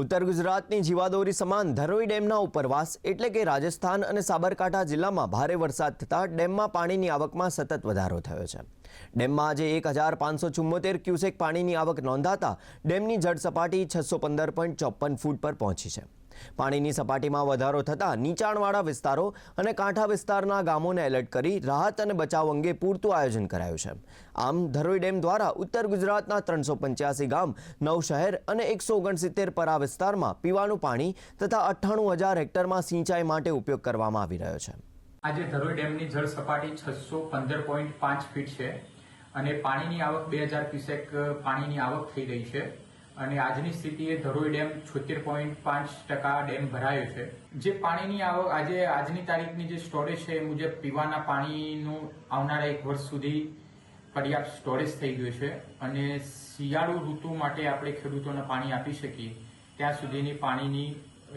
ઉત્તર ગુજરાતની જીવાદોરી સમાન ધરોઈ ડેમના ઉપરવાસ એટલે કે રાજસ્થાન અને સાબરકાંઠા જિલ્લામાં ભારે વરસાદ થતાં ડેમમાં પાણીની આવકમાં સતત વધારો થયો છે. ડેમમાં આજે એક હજાર પાંચસો ચુમ્મોતેર ક્યુસેક પાણીની આવક નોંધાતા ડેમની જળ સપાટી છસો પંદર પોઈન્ટ ચોપન ફૂટ પર પહોંચી છે. પાણીની સપાટીમાં વધારો થતાં નીચાણવાળા વિસ્તારો અને કાંઠા વિસ્તારના ગામોને એલર્ટ કરી રાહત અને બચાવ અંગે પૂરતું આયોજન કરાયું છે. આમ, ધરોઈ ડેમ દ્વારા ઉત્તર ગુજરાતના ત્રણસો પંચ્યાસી ગામ નવ શહેર અને એકસો ઓગણસિત્તેર પરા વિસ્તારમાં પીવાનું પાણી તથા અઠ્ઠાણું હજાર હેક્ટરમાં સિંચાઈ માટે ઉપયોગ કરવામાં આવી રહ્યો છે. આજે ધરોઈ ડેમની જળ સપાટી છસો પંદર પોઈન્ટ પાંચ ફીટ છે અને પાણીની આવક બે હજાર ક્યુસેક પાણીની આવક થઈ રહી છે. અને આજની સ્થિતિએ ધરોઈ ડેમ છોતેર પોઈન્ટ પાંચ ટકા ડેમ ભરાયો છે. જે પાણીની આવક આજે આજની તારીખની જે સ્ટોરેજ છે એ મુજબ પીવાના પાણીનું આવનારા એક વર્ષ સુધી પર્યાપ્ત સ્ટોરેજ થઈ ગયું છે અને શિયાળુ ઋતુ માટે આપણે ખેડૂતોને પાણી આપી શકીએ ત્યાં સુધીની પાણીની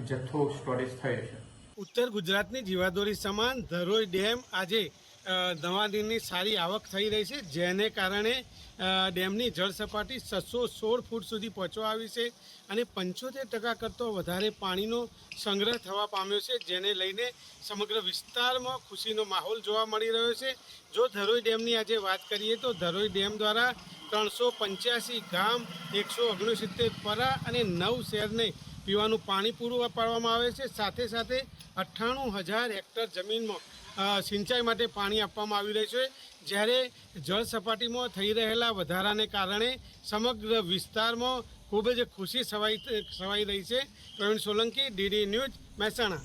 જથ્થો સ્ટોરેજ થયો છે. ઉત્તર ગુજરાતની જીવાદોરી સમાન ધરોઈ ડેમ આજે નવા સારી આવક થઈ રહી છે, જેને કારણે ડેમની જળ સપાટી છસો સોળ ફૂટ સુધી પહોંચવા આવી છે અને પંચોતેર ટકા કરતો વધારે પાણીનો સંગ્રહ થવા પામ્યો છે, જેને લઈને સમગ્ર વિસ્તારમાં ખુશીનો માહોલ જોવા મળી રહ્યો છે. જો ધરોઈ ડેમની આજે વાત કરીએ તો ધરોઈ ડેમ દ્વારા ત્રણસો પંચ્યાસી ગામ, એકસો ઓગણસિત્તેર પરા અને નવ શહેરને પીવાનું પાણી પૂરું પાડવામાં આવે છે. સાથે સાથે અઠ્ઠાણું હજાર હેક્ટર જમીનમાં સિંચાઈ માટે પાણી આપવામાં આવી રહ્યું છે. જ્યારે જળ સપાટીમાં થઈ રહેલા વધારાને કારણે સમગ્ર વિસ્તારમાં ખૂબ જ ખુશી સવાઈ સવાઈ રહી છે. Pravin Solanki, DD news Mehsana.